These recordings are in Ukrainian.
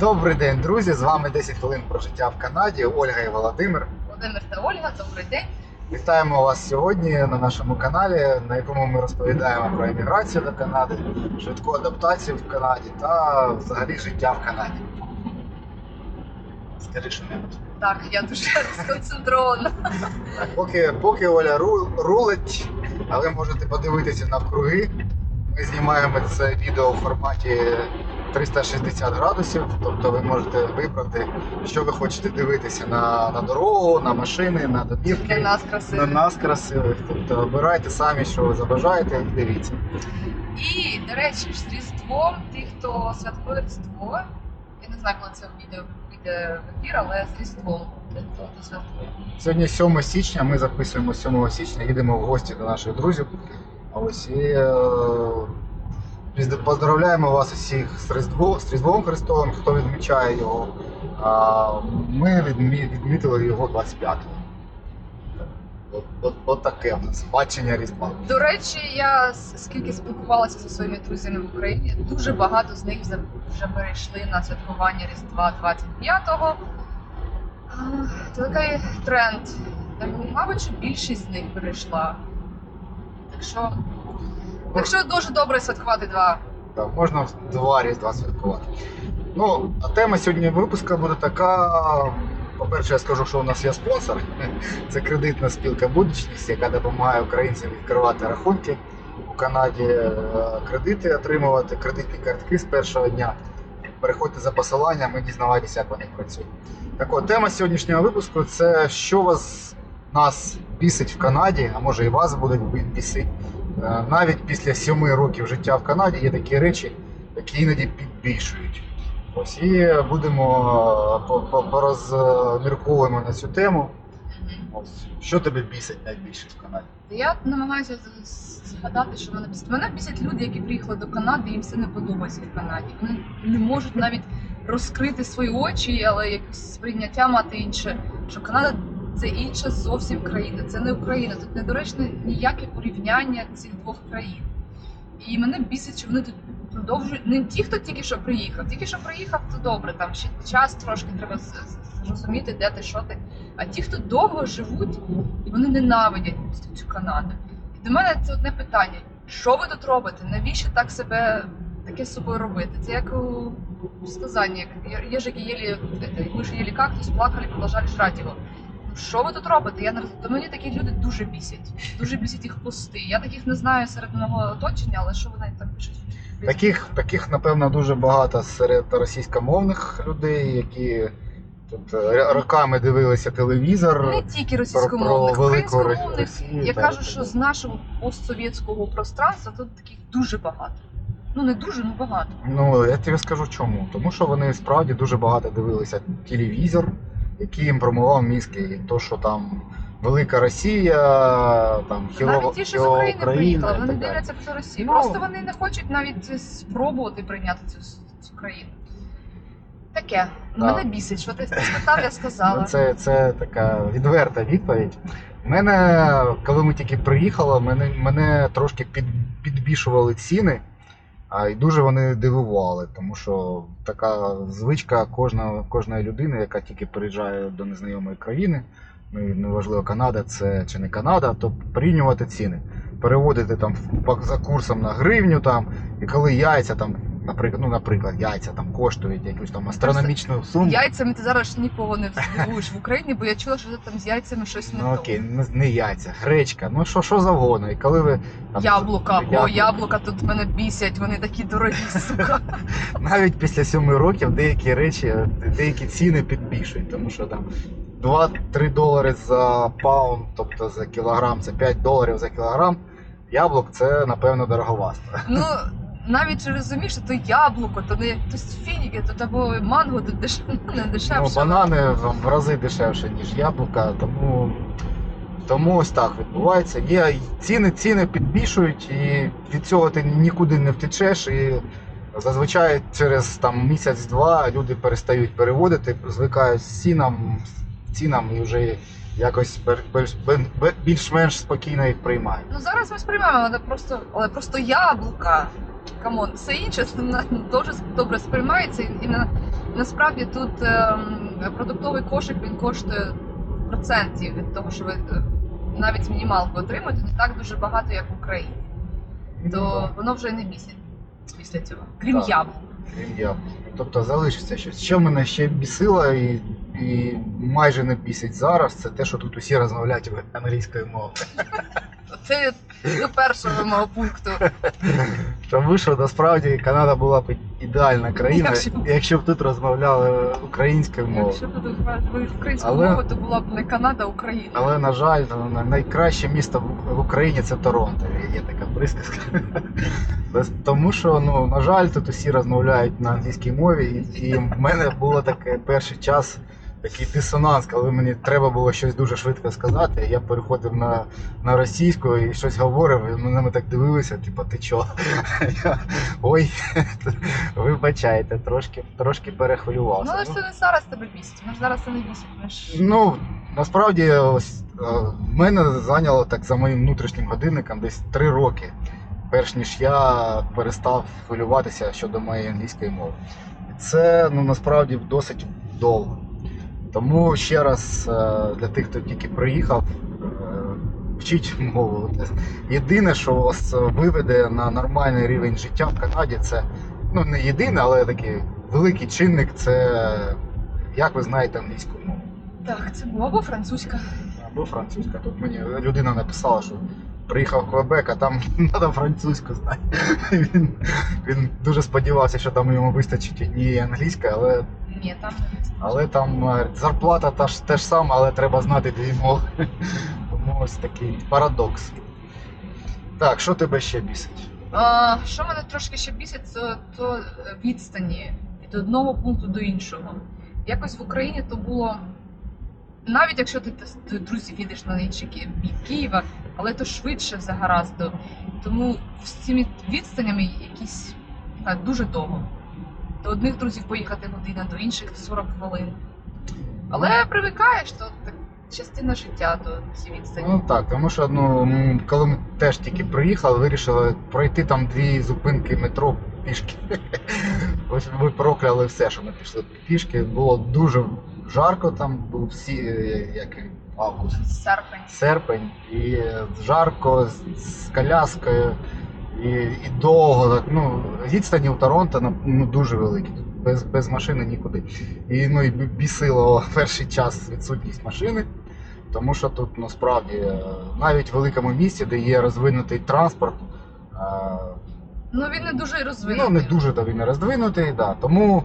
Добрий день, друзі! З вами 10 хвилин про життя в Канаді. Ольга і Володимир. Володимир та Ольга, добрий день. Вітаємо вас сьогодні на нашому каналі, на якому ми розповідаємо про еміграцію до Канади, швидку адаптацію в Канаді та взагалі життя в Канаді. Скажи що небудь. Так, я дуже сконцентрована. Так, поки, поки Оля ру, рулить, а ви можете подивитися навкруги. Ми знімаємо це відео в форматі 360 градусів, тобто ви можете вибрати, що ви хочете дивитися на, на дорогу, на машини, на домівки, нас на нас красивих. Тобто обирайте самі, що ви забажаєте, і дивіться. І, до речі, з Різдвом, тих, хто святкує Різдво, я не знаю, коли це відео вийде в ефір, але з Різдвом. Сьогодні 7 січня, ми записуємо 7 січня, їдемо в гості до наших друзів. А Ось і е, поздравляємо вас усіх з Різдвом, з Різдвом Христовим, хто відмічає його. Ми відмі- відмітили його 25-го. От, от, от таке в нас бачення Різдва. До речі, я скільки спілкувалася зі своїми друзями в Україні, дуже багато з них вже- перейшли на святкування Різдва 25-го. Це такий тренд. Мабуть, більшість з них перейшла. Так що, так що дуже добре святкувати два. Так, можна два різдва святкувати. Ну, а тема сьогодні випуска буде така. По-перше, я скажу, що у нас є спонсор. Це кредитна спілка Будучність, яка допомагає українцям відкривати рахунки у Канаді, е, кредити отримувати, кредитні картки з першого дня. Переходьте за посиланням і дізнавайтеся, як вони працюють. Так от, тема сьогоднішнього випуску це що вас нас бісить в Канаді, а може і вас буде бісить. Е, Навіть після сьоми років життя в Канаді є такі речі, які іноді підбільшують. Ось і будемо е, по- по- порозмірковуємо на цю тему. Ось що тебе бісить найбільше в Канаді? Я намагаюся згадати, що мене бісить. Мене бісять люди, які приїхали до Канади, їм все не подобається в Канаді. Вони не можуть навіть розкрити свої очі, але якесь сприйняття мати інше. Що Канада це інша зовсім країна, це не Україна. Тут недоречне ніяке порівняння цих двох країн. І мене бісить, що вони тут продовжують. Не ті, хто тільки що приїхав. Тільки що приїхав, то добре, там ще час трошки треба зрозуміти, де ти, що ти. А ті, хто довго живуть, і вони ненавидять цю Канаду. І до мене це одне питання: що ви тут робите? Навіщо так себе таке з собою робити? Це як у сказанні, як ежики єлі, это, ми ж єлі кактус, плакали, продовжали жрати його. Що ви тут робите? Я не роз- До мені такі люди дуже бісять. Дуже бісять їх пости. Я таких не знаю серед мого оточення, але що вони там пишуть? Таких, таких, напевно, дуже багато серед російськомовних людей, які тут е, роками дивилися телевізор. Не тільки про російськомовних, українськомовних. Росію. Я та- кажу, що з нашого постсовєтського пространства тут таких дуже багато. Ну не дуже, ну багато. Ну, я тобі скажу чому. Тому що вони справді дуже багато дивилися телевізор, який їм промивав мізки. І то, що там велика Росія, там хілова Навіть ті, що з хілова України приїхали, і вони так далі. дивляться про Росію. Ну. Просто вони не хочуть навіть спробувати прийняти цю, цю країну. Таке. Да. Мене бісить, що ти спитав, я сказала. Ну, Це, це така відверта відповідь. Мене, коли ми тільки приїхали, мене, мене трошки під, підбішували ціни, а й дуже вони дивували, тому що така звичка кожна, кожної людини, яка тільки приїжджає до незнайомої країни, ну, і неважливо, Канада це чи не Канада, то порівнювати ціни. Переводити там за курсом на гривню, там, і коли яйця там. Наприклад, ну, наприклад, яйця там коштують якусь там астрономічну суму. Яйцями ти зараз нікого не здивуєш в Україні, бо я чула, що там з яйцями щось не Ну то. окей, не, не яйця, гречка, ну що, що завгодно. І коли ви там, Яблука, Яблука. о, яблука тут мене бісять, вони такі дорогі, сука. навіть після сьоми років деякі речі, деякі ціни підбільшують, тому що там 2-3 долари за паунд, тобто за кілограм, це 5 доларів за кілограм. Яблук це напевно дороговасто. Ну, навіть чи розумієш, що то яблуко, то не то фініки, то або манго, то деш... ну, не Ну, банани в рази дешевше, ніж яблука, тому, тому ось так відбувається. Є ціни, ціни підбільшують, і від цього ти нікуди не втечеш. І зазвичай через там місяць-два люди перестають переводити, звикають з цінам, цінам і вже якось більш-менш спокійно їх приймають. Ну зараз ми сприймаємо, але просто, але просто яблука. Камон, все інше дуже добре сприймається і на насправді тут ем, продуктовий кошик він коштує процентів від того, що ви е, навіть мінімалку отримуєте, не так дуже багато, як в Україні. То воно вже не бісить після цього. Крім Так. яблук. Крім яблук. Тобто залишиться щось. Що мене ще бісило і, і майже не бісить зараз, це те, що тут усі розмовляють англійською мовою. Це до першого мого пункту. Тому що насправді Канада була б ідеальна країна, Якщо б- якщо б тут розмовляли українською мовою. Якщо б тут говорити українську Але- мову, то була б не Канада, а Україна. Але на жаль, найкраще місто в- Україні це Торонто. Є така присказка. Тому що, ну, на жаль, тут усі розмовляють на англійській мові, і, і в мене було таке перший час. Такий дисонанс, коли мені треба було щось дуже швидко сказати. Я переходив на, на російську і щось говорив, і мене так дивилися, типу, ти чо? Я, Ой, вибачайте, трошки, трошки перехвилювався. Ну, але ж це не зараз тебе бісить. Ми ж зараз це не бісить. Ну, насправді, ось е, в мене зайняло так за моїм внутрішнім годинником десь три роки, перш ніж я перестав хвилюватися щодо моєї англійської мови. Це ну, насправді досить довго. Тому ще раз е, для тих, хто тільки приїхав, е, вчіть мову. Єдине, що вас виведе на нормальний рівень життя в Канаді, це ну не єдине, але такий великий чинник це як ви знаєте англійську мову. Так, це була або французька. Або французька. Тут мені людина написала, що приїхав в Квебек, а там треба французьку знати. Він, він дуже сподівався, що там йому вистачить однієї англійської, але, Ні, там але там е, зарплата та ж, те ж саме, але треба знати дві мови. Тому ось такий парадокс. Так, що тебе ще бісить? А, що мене трошки ще бісить, то, то е, відстані від одного пункту до іншого. Якось в Україні то було. Навіть якщо ти з до друзів їдеш на інший Ки- бік Києва, але то швидше все гаразд. Тому з цими відстанями якісь так, дуже довго. До одних друзів поїхати година, до інших 40 хвилин. Але привикаєш, то так частина життя, то ці відстані. Ну так, тому що ну, коли ми теж тільки приїхали, вирішили пройти там дві зупинки метро пішки. Ось ми прокляли все, що ми пішли пішки. Було дуже жарко, там був всі, е, як август, Серпень. серпень, і е, жарко з, з коляскою, і, і довго. Так, ну, відстані у Торонто ну, ну, дуже великі. Без, без машини нікуди. І ну і бісило перший час відсутність машини. Тому що тут насправді е, навіть в великому місті, де є розвинутий транспорт, е, Ну він не дуже розвинутий. ну не дуже то він не роздвинутий, да. тому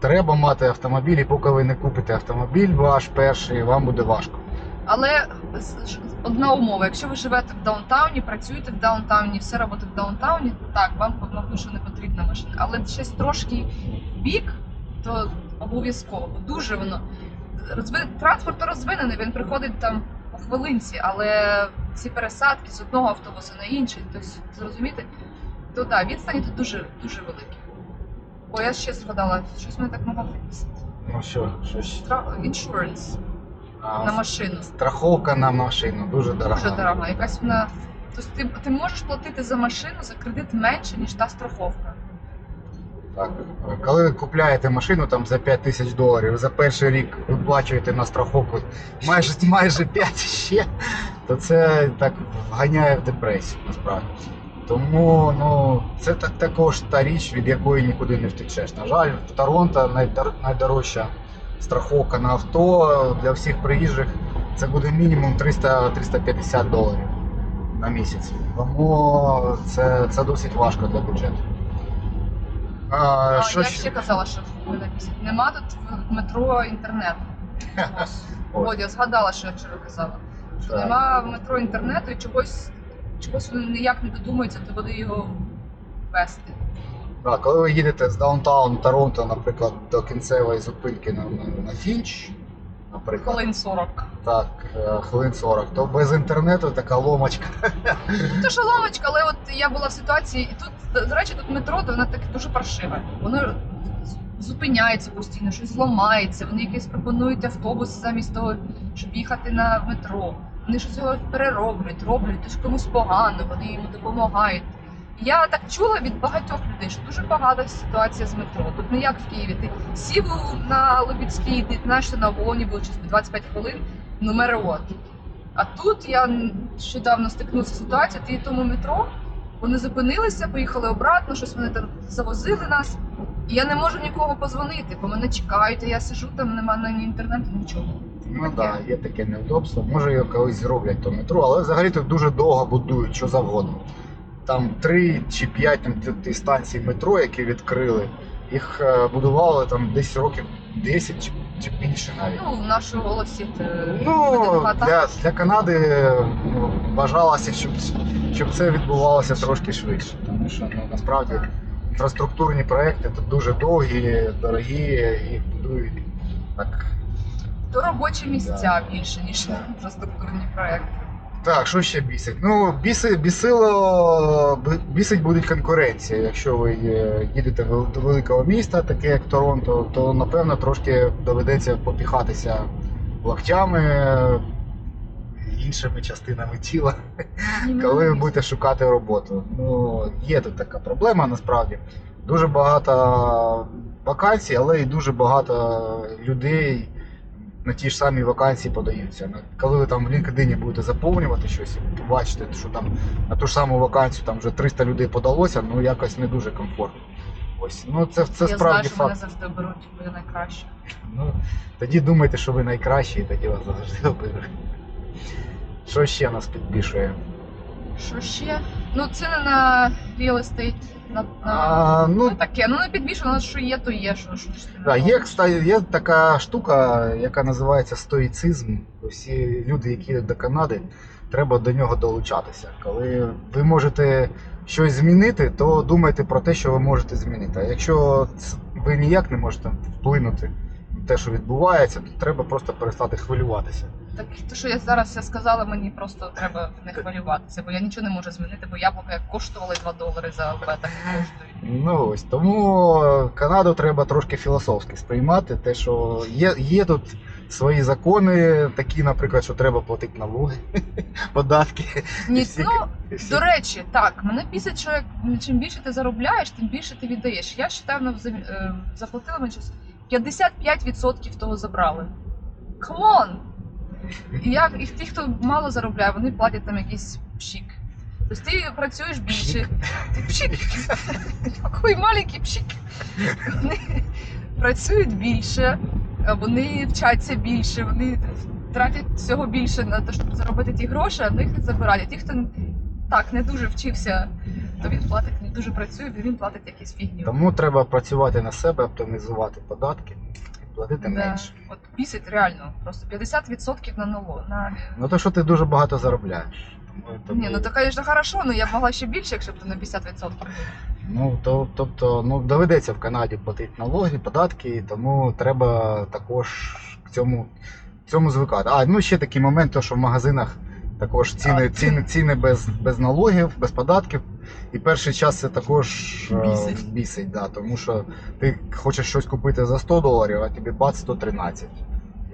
треба мати автомобіль, і поки ви не купите автомобіль ваш перший, вам буде важко. Але одна умова: якщо ви живете в даунтауні, працюєте в даунтауні, все робите в даунтауні, так, вам мабуть, що не потрібна машина. Але щось трошки бік, то обов'язково. бо Дуже воно транспорт розвинений, він приходить там по хвилинці, але ці пересадки з одного автобуса на інший, тобто зрозуміти, то да, відстані тут дуже дуже великі. О, я ще згадала, щось мене так могло приписати. Ну що, щось Insurance на машину. страховка на машину дуже дорога. Дуже дорога. Якась вона. Тобто ти, ти можеш платити за машину за кредит менше, ніж та страховка. Так, коли ви купляєте машину там за 5 тисяч доларів, за перший рік виплачуєте на страховку майже майже 5 ще, то це так вганяє в депресію насправді. Тому ну, це так, також та річ, від якої нікуди не втечеш. На жаль, в Торонто найдор- найдорожча страховка на авто для всіх приїжджих це буде мінімум 300-350 доларів на місяць. Тому це, це досить важко для бюджету. А, А, що я ще? казала, що мене бісить. Нема тут в метро інтернету. Ось. Ось. От я згадала, що я вчора казала. Що Так. нема в метро інтернету і чогось, чогось вони ніяк не додумаються, то буде його ввести. Да, коли ви їдете з даунтаун Торонто, наприклад, до кінцевої зупинки на, на, на Фінч, наприклад, Хвилин 40. так, е, хвилин 40, то без інтернету така ломочка. Ну, то що ломочка, але от я була в ситуації, і тут, до- речі, тут метро, то воно таке дуже паршиве. Воно зупиняється постійно, щось зламається, вони якісь пропонують автобус замість того, щоб їхати на метро. Вони щось його перероблять, роблять, тож комусь погано, вони йому допомагають. Я так чула від багатьох людей, що дуже погана ситуація з метро. Тут не як в Києві. Ти сів на Лобідській, ти знаєш, на оболоні було через 25 хвилин, what. А тут я нещодавно стикнувся з ситуацією, ти тому метро, вони зупинилися, поїхали обратно, щось вони там завозили нас. І я не можу нікого позвонити, бо мене чекають, а я сижу, там немає ні інтернету, нічого. Ну так, да, є таке невдобство. Може його колись зроблять то метро, але взагалі тут дуже довго будують, що завгодно. Там три чи п'ять станцій метро, які відкрили. Їх е, будували там десь років 10 чи, чи більше навіть. Ну, в нашій голосі Ну, для, для Канади ну, бажалося, щоб, щоб це відбувалося трошки швидше. Тому що ну, насправді інфраструктурні проекти тут дуже довгі, дорогі, їх будують так. то робочі місця Да. більше, ніж інфраструктурні проекти. Так, що ще бісить? Ну, біси, бісило, бісить буде конкуренція. Якщо ви е, їдете до великого міста, таке як Торонто, то напевно трошки доведеться попіхатися локтями, іншими частинами тіла. коли ви будете шукати роботу. Ну, є тут така проблема насправді. Дуже багато вакансій, але й дуже багато людей на ті ж самі вакансії подаються. Коли ви там в LinkedIn будете заповнювати щось і побачите, що там на ту ж саму вакансію там вже 300 людей подалося, ну якось не дуже комфортно. Ось, ну це, це я справді знаю, що мене завжди беруть, бо я найкраща. Ну, тоді думайте, що ви найкращі, і тоді вас завжди оберуть. Що ще нас підбішує? Що ще? Ну, це не на real estate, на, на... А, ну, ну, таке, ну не підвішено, що є, то є, що, що не Да, є, кстати, є така штука, яка називається стоїцизм. Всі люди, які їдуть до Канади, треба до нього долучатися. Коли ви можете щось змінити, то думайте про те, що ви можете змінити. А якщо ц- ви ніяк не можете вплинути на те, що відбувається, то треба просто перестати хвилюватися. Так, те, що я зараз я сказала, мені просто треба не хвилюватися, бо я нічого не можу змінити, бо яблука як коштували 2 долари за так коштують. Ну ось тому Канаду треба трошки філософськи сприймати. Те, що є, є тут свої закони, такі, наприклад, що треба платити налоги, податки. Ні, всі- ну, всі- До речі, так, мене бісить, що як чим більше ти заробляєш, тим більше ти віддаєш. Я взам- е, заплатила мені щось 55% того забрали. Камон! І як і ті, хто мало заробляє, вони платять там якийсь пшік. Тобто ти працюєш більше. Ти пшік. Такий маленький пшік. Вони працюють більше, вони вчаться більше, вони тратять всього більше на те, щоб заробити ті гроші, а в них забирають. А ті, хто так не дуже вчився, то він платить, не дуже працює, він платить якісь фігню. Тому треба працювати на себе, оптимізувати податки платити Да. менше. От бісить реально. Просто 50% на налог. На... Ну то що ти дуже багато заробляєш. Тому, тому- Ні, ну то, звісно, хорошо, але я б могла ще більше, якщо б то на 50%. Ну, то, тобто, ну, доведеться в Канаді платити налоги, податки, тому треба також к цьому, цьому звикати. А, ну ще такий момент, то, що в магазинах також ціни, А, ціни, ціни без, без налогів, без податків. І перший час це також е, Бісить. бісить да, тому що ти хочеш щось купити за 100 доларів, а тобі бац 113.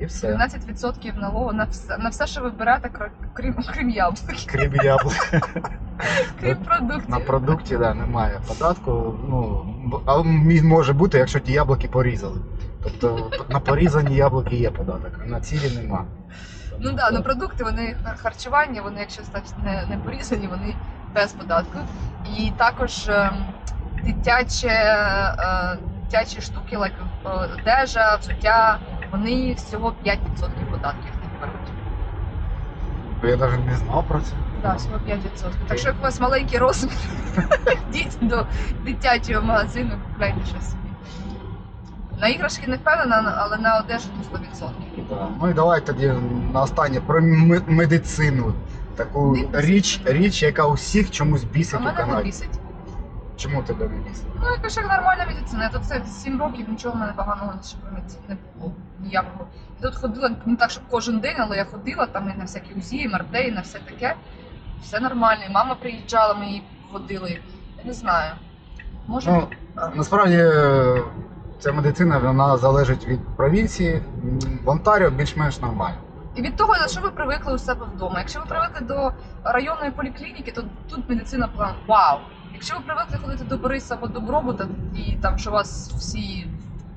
І все. 13% налогу на все, на все, що ви берете, кр- крім, крім яблук, Крім яблук. крім продуктів. На продукті да, немає податку. Ну, б- а він може бути, якщо ті яблуки порізали. Тобто на порізані яблуки є податок, а на цілі нема. Ну так, да, ну продукти, вони хар- харчування, вони, якщо не, не порізані, вони без податку. І також ем, дитяче, е, дитячі штуки, like, е, одежа, взуття, вони всього 5% податків не беруть. Я навіть не знав про це. Так, всього 5%. Так що як у вас маленький розмір, йдіть до дитячого магазину, купляйте щось собі. На іграшки не впевнена, але на одежу то 100%. Да. Ну і давай тоді на останнє про медицину. Таку річ, річ, яка усіх чомусь А бісить у мене не Канаді. бісить. Чому тебе не бісить? Ну, якось як нормальна медицина. Я тут це 7 років нічого в мене поганого ще про медицину не було. Ніякого. Я тут ходила не так, щоб кожен день, але я ходила там і на всякі УЗІ, і МРТ, і на все таке. Все нормально. І мама приїжджала, ми її водили. Я не знаю. Може, Ну, насправді е, ця медицина вона залежить від провінції. М, В Онтаріо більш-менш нормально. І від того, на що ви привикли у себе вдома. Якщо ви привикли до районної поліклініки, то тут медицина прям вау. Якщо ви привикли ходити до Бориса або до і там що вас всі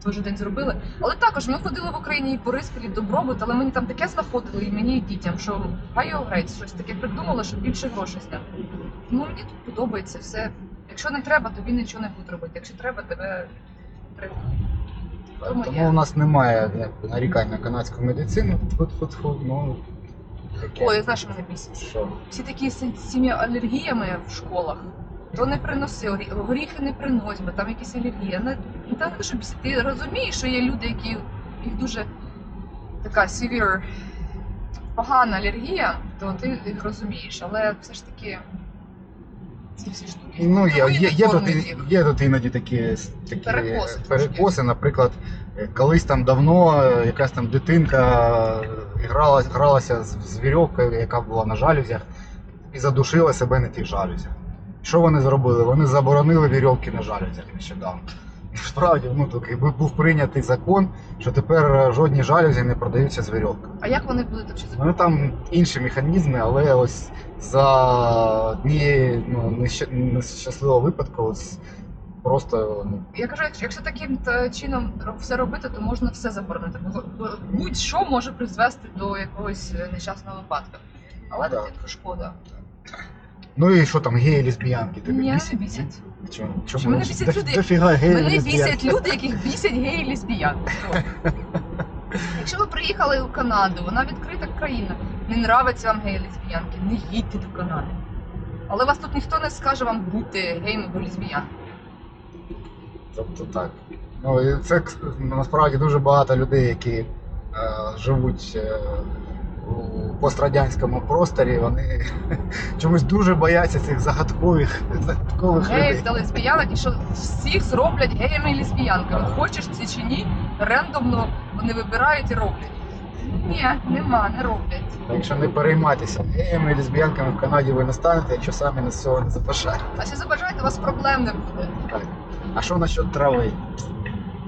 той же день зробили. Але також ми ходили в Україні і Бориспіль, і Добробут, але мені там таке знаходили, і мені і дітям, що його грець, щось таке придумали, щоб більше грошей зняти. Ну мені тут подобається все. Якщо не треба, тобі нічого не будуть робити. Якщо треба, тебе треба. Тому Тому я- у нас немає якби, нарікань на канадську медицину. Фу-фу-фу, ну, таке. Ой, я знаю, що мене бісить. Що? всі такі з цими алергіями в школах. То не приноси, горіхи не принось, бо там якісь алергії. Не, ну, та не те, що бісить. Ти розумієш, що є люди, які їх дуже така severe, погана алергія, то ти їх розумієш, але все ж таки ці всі штуки. Ну, є, є, є, тут, і- є тут іноді такі, такі Перекоси перекоси. Наприклад, е, колись там давно е, якась там дитинка е, грала, гралася з, з вірьовкою, яка була на жалюзях, і задушила себе на тих жалюзях. Що вони зробили? Вони заборонили вірьовки на жалюзях нещодавно. Справді, ну такий бу- був прийнятий закон, що тепер е, жодні жалюзі не продаються з вірьовками. А як вони будуть вчитися? Ну там інші механізми, але ось за однієї ну, нещасливого випадку ось просто ну, Я кажу, якщо, якщо таким чином все робити, то можна все заборонити. Бо- Будь-що може призвести до якогось е, нещасного випадку. Але Да. дитинку шкода. Ну і що там, геї, лесбіянки? Тебе Ні, бісять? не бісять. Чому? Що мене бісять люди- Дофіга геї, Мене лесбіянки. бісять люди, яких бісять геї і лесбіянки. Якщо ви приїхали у Канаду, вона відкрита країна. Не нравиться вам геї лесбіянки, не їдьте до Канади. Але вас тут ніхто не скаже вам бути геєм або лесбіянкою. Тобто так. Ну і це насправді дуже багато людей, які е, живуть е, пострадянському просторі, вони чомусь дуже бояться цих загадкових, загадкових Геїв та лесбіянок, і що всіх зроблять геями і лесбіянками. Хочеш це чи ні, рандомно вони вибирають і роблять. Ні, нема, не роблять. Так що не переймайтеся. Геями і лесбіянками в Канаді ви не станете, якщо самі на цього не забажаєте. А якщо забажаєте, у вас проблем не буде. Так. А що насчет трави?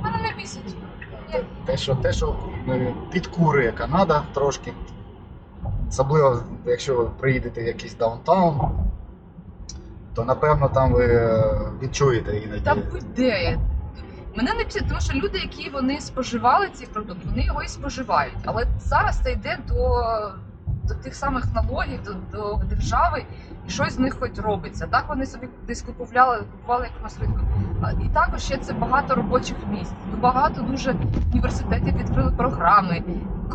Мене не бісить. Те, що, те, що е, підкурює Канада трошки. Особливо, якщо ви приїдете в якийсь даунтаун, то напевно там ви е, відчуєте іноді. Там будь-де. Мене не бісить, тому що люди, які вони споживали цей продукт, вони його і споживають. Але зараз це йде до, до тих самих налогів, до, до держави, щось з них хоч робиться. Так вони собі десь купували, купували якомусь ринку. І також ще це багато робочих місць. Багато дуже університетів відкрили програми.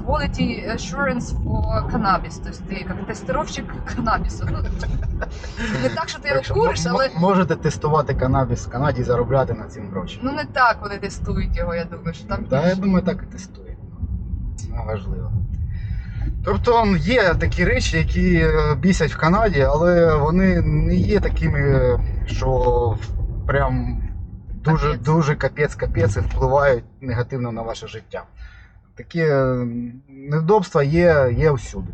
Quality Assurance for Cannabis, тобто ти як тестировщик канабісу. Ну, не так, що ти його куриш, але можете тестувати канабіс в Канаді і заробляти на цим гроші. Ну не так вони тестують його, я думаю, що там Та я думаю, так і тестують. Ну, важливо. Тобто є такі речі, які е, бісять в Канаді, але вони не є такими, що прям дуже Капець. дуже капець-капець і впливають негативно на ваше життя. Такі е, невдобства є, є всюди.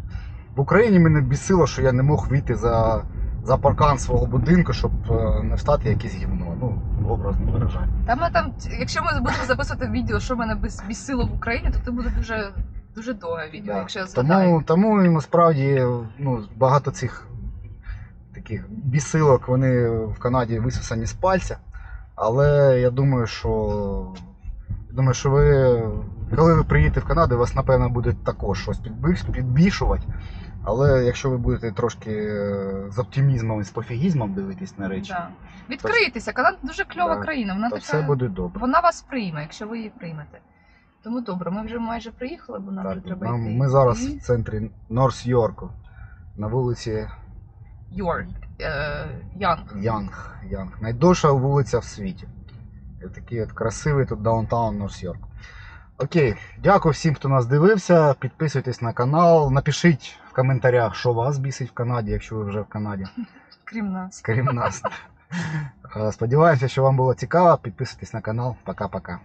В Україні мене бісило, що я не мог вийти за, за паркан свого будинку, щоб е, не встати якесь гівно. Ну, образно виражаю. Та ми там, якщо ми будемо записувати відео, що мене бісило в Україні, то це буде дуже дуже довге відео, Да. якщо згадаю. Тому, тому і насправді ну, багато цих таких бісилок вони в Канаді висосані з пальця. Але я думаю, що думаю, що ви, коли ви приїдете в Канаду, вас напевно буде також щось підбішувати. Але якщо ви будете трошки е, з оптимізмом і з пофігізмом дивитись на речі, Да. Відкрийтеся, Канада дуже кльова Да. країна. Вона така, все буде добре. вона вас прийме, якщо ви її приймете. Тому добре, ми вже майже приїхали, бо нам вже Так, треба нам- йти. ми зараз І в центрі Норс-Йорку на вулиці Йорк, е, Янг. Янг. Янг. Найдовша вулиця в світі. І Такий от красивий тут даунтаун Норс-Йорк. Окей, дякую всім, хто нас дивився. Підписуйтесь на канал. Напишіть в коментарях, що вас бісить в Канаді, якщо ви вже в Канаді, Крім нас. крім нас. Е, Сподіваємося, що вам було цікаво. Підписуйтесь на канал. Пока-пока.